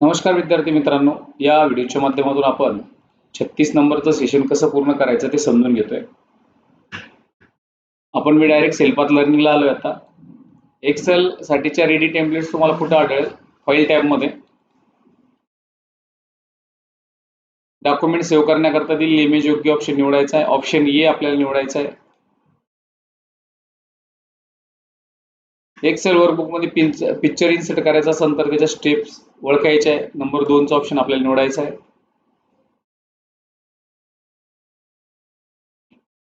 नमस्कार विद्यार्थी मित्रांनो. या व्हिडिओच्या माध्यमातून आपण छत्तीस नंबरचं सेशन कसं पूर्ण करायचं ते समजून घेतोय. आपण मी डायरेक्ट सेल्फात लर्निंगला आलोय आता. एक्सेल साठीच्या रेडी टेम्पलेट्स तुम्हाला कुठं आढळेल? फाईल टॅबमध्ये डॉक्युमेंट सेव्ह करण्याकरता दिलेली इमेज योग्य ऑप्शन निवडायचा आहे. ऑप्शन ए आपल्याला निवडायचा आहे. एक्सेल वर्कबुकमध्ये पिक्चर इन्सर्ट करायचा असेल तर त्याच्या स्टेप्स ओळखायच्या आहे. नंबर दोनचा ऑप्शन आपल्याला निवडायचा आहे.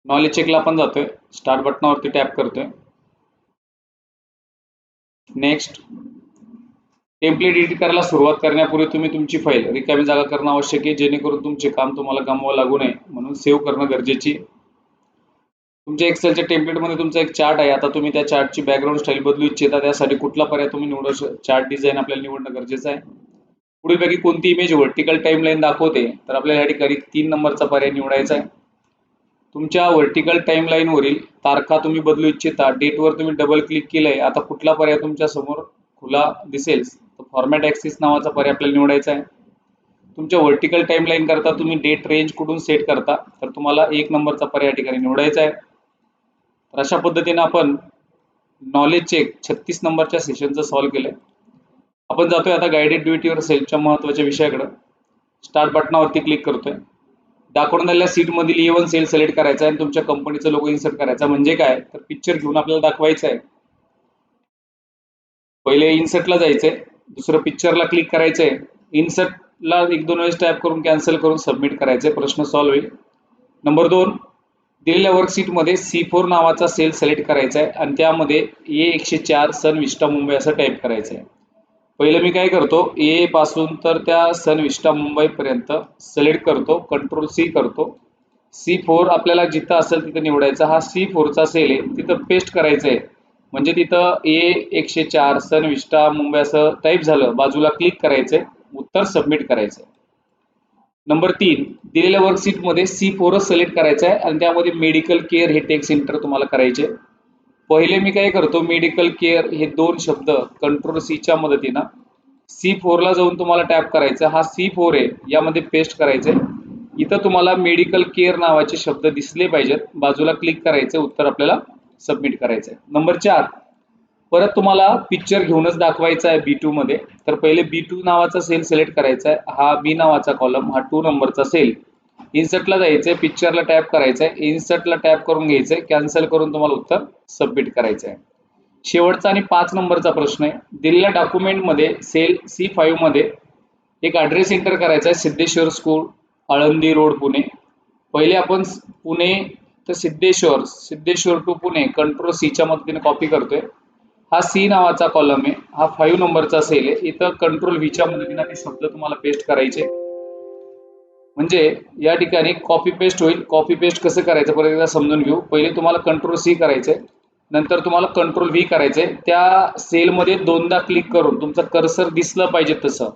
नॉलेज चेकला आपण जातोय. स्टार्ट बटनावरती टॅप करतोय. नेक्स्ट टेम्पलेट एडिट करायला सुरुवात करण्यापूर्वी तुम्ही तुमची फाईल रिकामी जागा करणं आवश्यक आहे. जेणेकरून तुमचे काम तुम्हाला गमवावं लागू नये. म्हणून सेव्ह करणं गरजेची आहे. तुमच्या एक्सेलच्या टेम्पलेटमध्ये तुमचा एक चार्ट आहे. आता तुम्ही त्या चार्टची बॅकग्राऊंड स्टाईल बदलू इच्छिता. त्यासाठी कुठला पर्याय तुम्ही निवडू चार्ट डिझाईन आपल्याला निवडणं गरजेचं आहे. पुढीलपैकी कोणती इमेज व्हर्टिकल टाइमलाईन दाखवते? तर आपल्याला या ठिकाणी तीन नंबरचा पर्याय निवडायचा आहे. तुमच्या व्हर्टिकल टाईमलाईनवरील तारखा तुम्ही बदलू इच्छिता. डेटवर तुम्ही डबल क्लिक केलंय. आता कुठला पर्याय तुमच्यासमोर खुला दिसेल? तर फॉर्मॅट ॲक्सिस नावाचा पर्याय आपल्याला निवडायचा आहे. तुमच्या व्हर्टिकल टाइमलाईन करता तुम्ही डेट रेंज कुठून सेट करता. तर तुम्हाला एक नंबरचा पर्याय या ठिकाणी निवडायचा आहे. तर अशा पद्धतीने आपण नॉलेज चेक छत्तीस नंबरच्या सेशनचं सॉल्व्ह केलंय. आपण जातोय आता गायडेड ड्युटीवर सेलच्या महत्त्वाच्या विषयाकडं. स्टार्ट बटनावरती क्लिक करतोय. दाखवून आलेल्या सीटमधील ए वन सेल सिलेक्ट करायचा आणि तुमच्या कंपनीचं लोगो इन्सर्ट करायचा म्हणजे काय? तर पिक्चर घेऊन आपल्याला दाखवायचं आहे. पहिले इन्सर्टला जायचंय. दुसरं पिक्चरला क्लिक करायचंय. इन्सर्टला एक दोन वेळेस टाईप करून कॅन्सल करून सबमिट करायचंय. प्रश्न सॉल्व्ह होईल. नंबर दोन दिलेल्या वर्कशीटमध्ये सी फोर नावाचा सेल सिलेक्ट करायचा आहे आणि त्यामध्ये ए एकशे चार सन विस्टा मुंबई असं टाईप करायचं आहे. पहिलं मी काय करतो? ए पासून तर त्या सन विस्टा मुंबईपर्यंत सिलेक्ट करतो कंट्रोल सी करतो. सी फोर आपल्याला जिथं असेल तिथं निवडायचा. हा सी फोरचा सेल आहे. तिथं पेस्ट करायचं आहे. म्हणजे तिथं ए एकशे चार सन विस्टा मुंबई असं टाईप झालं. बाजूला क्लिक करायचंय उत्तर सबमिट करायचंय नंबर तीन दिलेल्या वर्कशीटमध्ये सी फोरच सिलेक्ट करायचं आहे आणि त्यामध्ये मेडिकल केअर हे टेक्स सेंटर तुम्हाला करायचे. पहिले मी काय करतो मेडिकल केअर हे दोन शब्द कंट्रोल सीच्या मदतीनं सी फोरला जाऊन तुम्हाला टॅप करायचं. हा सी फोर आहे यामध्ये पेस्ट करायचंय. इथं तुम्हाला मेडिकल केअर नावाचे शब्द दिसले पाहिजेत. बाजूला क्लिक करायचं उत्तर आपल्याला सबमिट करायचं आहे नंबर चार परत तुम्हाला पिक्चर घेऊनच दाखवायचा आहे बी टू मध्ये. तर पहिले बी टू नावाचा सेल सिलेक्ट करायचा आहे. हा बी नावाचा कॉलम हा टू नंबरचा सेल इन्सर्टला जायचंय पिक्चरला टॅप करायचंय. इन्सर्टला टॅप करून घ्यायचंय. कॅन्सल करून तुम्हाला उत्तर सबमिट करायचं आहे शेवटचा आणि पाच नंबरचा प्रश्न आहे. दिलेल्या डॉक्युमेंटमध्ये सेल सी फाईव्हमध्ये एक ॲड्रेस एंटर करायचा आहे सिद्धेश्वर स्कूल आळंदी रोड पुणे. पहिले आपण पुणे तर सिद्धेश्वर सिद्धेश्वर टू पुणे कंट्रोल सीच्या मदतीने कॉपी करतोय. हा सी नावाचा कॉलम आहे. हा फाईव्ह नंबरचा सेल आहे. इथं कंट्रोल व्हीच्या मदतीने ते शब्द तुम्हाला पेस्ट करायचे. म्हणजे या ठिकाणी कॉपी पेस्ट होईल. कॉपी पेस्ट कसं करायचं? परत एकदा समजून घेऊ. पहिले तुम्हाला कंट्रोल सी करायचंय. नंतर तुम्हाला कंट्रोल व्ही आहे त्या सेलमध्ये दोनदा क्लिक करून तुमचं कर्सर दिसलं पाहिजे तसं.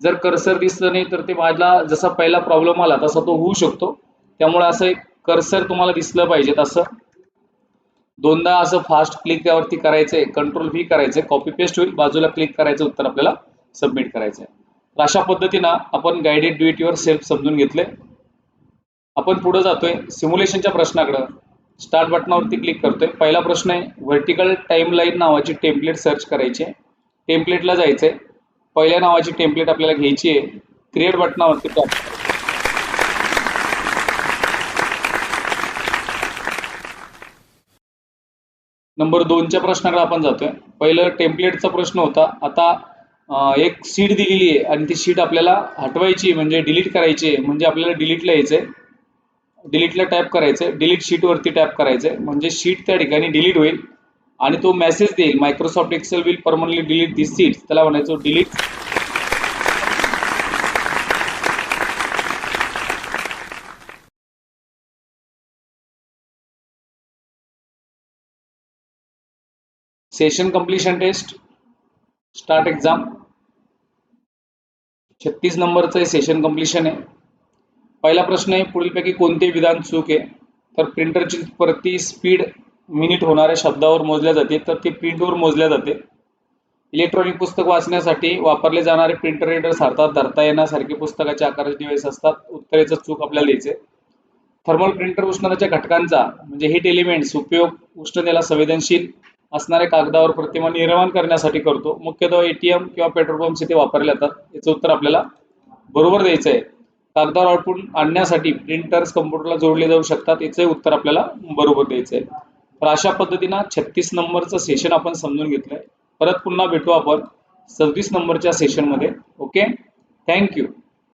जर कर्सर दिसलं नाही तर ते माझा जसा पहिला प्रॉब्लेम आला तसा तो होऊ शकतो. त्यामुळे असं एक कर्सर तुम्हाला दिसलं पाहिजे असं दोनदा असं फास्ट क्लिक यावरती करायचंय कंट्रोल व्ही करायचंय कॉपी पेस्ट होईल बाजूला क्लिक करायचं उत्तर आपल्याला सबमिट करायचंय. तर अशा पद्धतीनं आपण guided do it yourself समजून घेतले आपण पुढे जातोय सिम्युलेशनच्या प्रश्नाकडं. स्टार्ट बटनावरती क्लिक करतोय. पहिला प्रश्न आहे व्हर्टिकल टाईमलाईन नावाची टेम्पलेट सर्च करायची आहे. टेम्पलेटला जायचंय. पहिल्या नावाची टेम्पलेट आपल्याला घ्यायची आहे. क्रिएट बटनावरती टॅप नंबर दोनच्या प्रश्नाकडे आपण जातोय. पहिलं टेम्पलेटचा प्रश्न होता. आता एक सीट दिलेली आहे आणि ती सीट आपल्याला हटवायची म्हणजे डिलीट करायची आहे. म्हणजे आपल्याला डिलीटला यायचंय. डिलीटला टॅप करायचंय. डिलीट शीटवरती टॅप करायचंय. म्हणजे शीट त्या ठिकाणी डिलीट होईल आणि तो मेसेज देईल. Microsoft Excel will permanently delete this sheet त्याला म्हणायचं delete session completion test start exam छत्तीस नंबरचं सेशन कम्प्लिशन आहे. पहिला प्रश्न आहे पुढीलपैकी कोणते विधान चूक आहे? तर प्रिंटरची प्रति स्पीड मिनिट होणाऱ्या शब्दावर मोजल्या जाते. तर ती प्रिंटवर मोजल्या जाते. इलेक्ट्रॉनिक पुस्तक वाचण्यासाठी वापरले जाणारे प्रिंटर रीडर्स अर्थात धरता येण्यासारखे पुस्तकाचे आकाराचे डिव्हाइस असतात. उत्तरेचं चूक आपल्याला द्यायचे थर्मल प्रिंटर उष्णतेच्या घटकांचा म्हणजे हिट एलिमेंट्स उपयोग उष्णतेला संवेदनशील असणाऱ्या कागदावर प्रतिमा निर्माण करण्यासाठी करतो. मुख्यतः एटीएम किंवा पेट्रोल पंप इथे वापरले जातात. याचं उत्तर आपल्याला बरोबर द्यायचं आहे. कागदावर आउटपुट आणण्यासाठी प्रिंटर्स कम्प्युटरला जोडले जाऊ शकतात. याचे उत्तर आपल्याला बरोबर द्यायचं आहे. तर अशा पद्धतीनं छत्तीस नंबरचं सेशन आपण समजून घेतलंय. परत पुन्हा भेटू आपण सव्वीस नंबरच्या सेशनमध्ये ओके थँक्यू